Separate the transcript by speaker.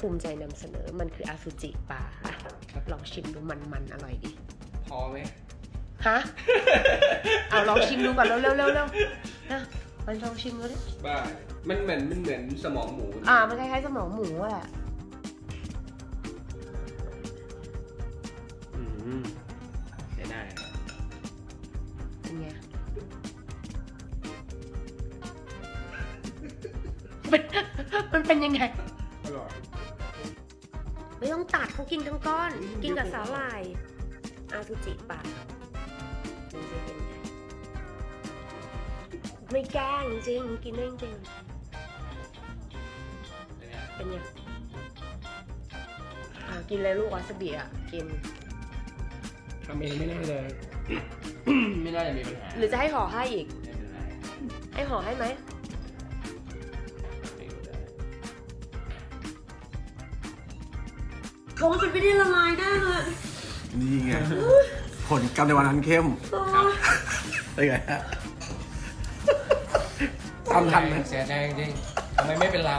Speaker 1: ภูมิใจนำเสนอมันคืออาซูจิปลาอะลองชิมดูมันมันๆอร่อยดี
Speaker 2: พอไหม
Speaker 1: ฮะเอาลองชิมดูก่อนเร็วเร็วเร็วเร็วนะมันลองชิมดูดิ
Speaker 2: บ้ามันเหมือนมันเหมือนสมองหมู
Speaker 1: อ่ามันคล้ายๆสมองหมูอะแหละ
Speaker 2: อืมใช้ได้
Speaker 1: เป็นไงมันมันเป็นยังไง
Speaker 2: อร่อย
Speaker 1: ไม่ต้องตัดเขากินทั้งก้อน กินกับสาหร่ายอาซูจิปะดูสิเป็นไงไม่แกล้งจริงกินได้จริงเป็นไงอะกินเลยลูกวาซาบิอะกิน
Speaker 2: ทำเองไม่ได้เลยไม่น่าจะมีปัญหา
Speaker 1: หรือจะให้ห่อให้อีก
Speaker 2: ไม่เป็นไร
Speaker 1: ให้ห่อให้ไหม
Speaker 2: ไม่ เพราะ
Speaker 1: ว่ามันไม่ได้ละลายได้เลย
Speaker 3: นี่ไง ผลกรรมในวันนั้นเข้มเป็นไงฮะทำทัน
Speaker 2: เสียใจจริงทำไมไม่เป็นเรา